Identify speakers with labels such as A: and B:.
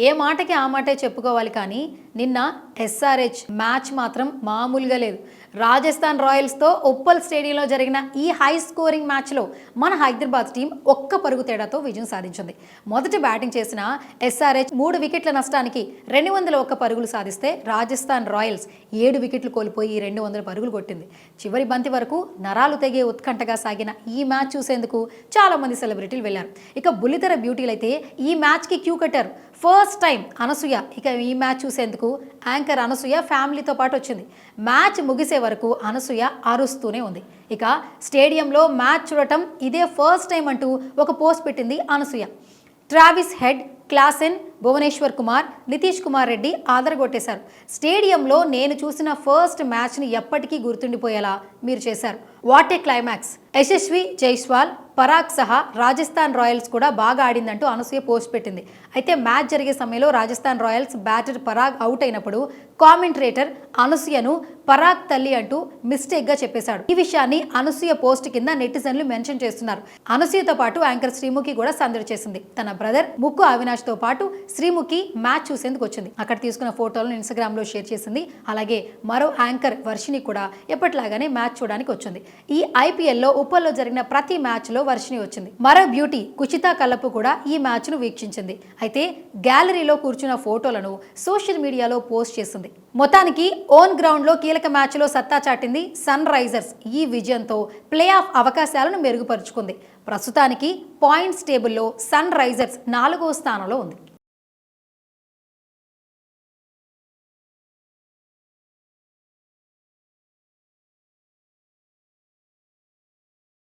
A: ఏ మాటకి ఆ మాటే చెప్పుకోవాలి కానీ నిన్న ఎస్ఆర్హెచ్ మ్యాచ్ మాత్రం మామూలుగా లేదు. రాజస్థాన్ రాయల్స్తో ఉప్పల్ స్టేడియంలో జరిగిన ఈ హై స్కోరింగ్ మ్యాచ్లో మన హైదరాబాద్ టీం ఒక్క పరుగు తేడాతో విజయం సాధించింది. మొదటి బ్యాటింగ్ చేసిన ఎస్ఆర్హెచ్ మూడు వికెట్ల నష్టానికి రెండు వందల ఒక్క పరుగులు సాధిస్తే రాజస్థాన్ రాయల్స్ ఏడు వికెట్లు కోల్పోయి రెండు వందల పరుగులు కొట్టింది. చివరి బంతి వరకు నరాలు తెగే ఉత్కంఠగా సాగిన ఈ మ్యాచ్ చూసేందుకు చాలామంది సెలబ్రిటీలు వెళ్ళారు ఇక బుల్లితెర బ్యూటీలు అయితే ఈ మ్యాచ్కి క్యూ కట్టారు. ఫస్ట్ టైం అనసూయ ఇక ఈ మ్యాచ్ చూసేందుకు యాంకర్ అనసూయ ఫ్యామిలీతో పాటు వచ్చింది. మ్యాచ్ ముగిసే వరకు అనసూయ అరుస్తూనే ఉంది. ఇక స్టేడియంలో మ్యాచ్ చూడటం ఇదే ఫస్ట్ టైం అంటూ ఒక పోస్ట్ పెట్టింది Anasuya. Travis Head Klaasen Bhuvneshwar Kumar Nitish Kumar Reddy ఆదరగొట్టేశారు స్టేడియంలో నేను చూసిన ఫస్ట్ మ్యాచ్ని ఎప్పటికీ గుర్తుండిపోయేలా మీరు చేశారు. What a climax! Yashasvi Jaiswal Parag సహా రాజస్థాన్ రాయల్స్ కూడా బాగా ఆడిందంటూ అనసూయ పోస్ట్ పెట్టింది. అయితే మ్యాచ్ జరిగే సమయంలో Rajasthan Royals batter Parag out అయినప్పుడు కామెంటరేటర్ అనసూయను పరాగ్ తల్లి అంటూ మిస్టేక్గా చెప్పేశాడు. ఈ విషయాన్ని అనసూయ పోస్ట్ కింద నెటిజన్లు మెన్షన్ చేస్తున్నారు. అనసూయతో పాటు యాంకర్ శ్రీముఖి కూడా సందడి చేసింది. తన బ్రదర్ ముక్కు అవినాష్ తో పాటు శ్రీముఖి మ్యాచ్ చూసేందుకు వచ్చింది. అక్కడ తీసుకున్న ఫోటోలను ఇన్స్టాగ్రామ్లో షేర్ చేసింది. అలాగే మరో యాంకర్ వర్షిని కూడా ఎప్పటిలాగానే మ్యాచ్ చూడడానికి వచ్చింది. ఈ ఐపీఎల్లో ఉప్పల్లో జరిగిన ప్రతి మ్యాచ్లో వర్షిని వచ్చింది. మరో బ్యూటీ కుచితా కల్లపు కూడా ఈ మ్యాచ్ను వీక్షించింది. అయితే గ్యాలరీలో కూర్చున్న ఫోటోలను సోషల్ మీడియాలో పోస్ట్ చేసింది. మొత్తానికి ఓన్ గ్రౌండ్లో కీలక మ్యాచ్లో సత్తా చాటింది సన్ రైజర్స్. ఈ విజయంతో ప్లే ఆఫ్ అవకాశాలను మెరుగుపరుచుకుంది. ప్రస్తుతానికి పాయింట్స్ టేబుల్లో సన్ రైజర్స్ నాలుగో స్థానంలో ఉంది.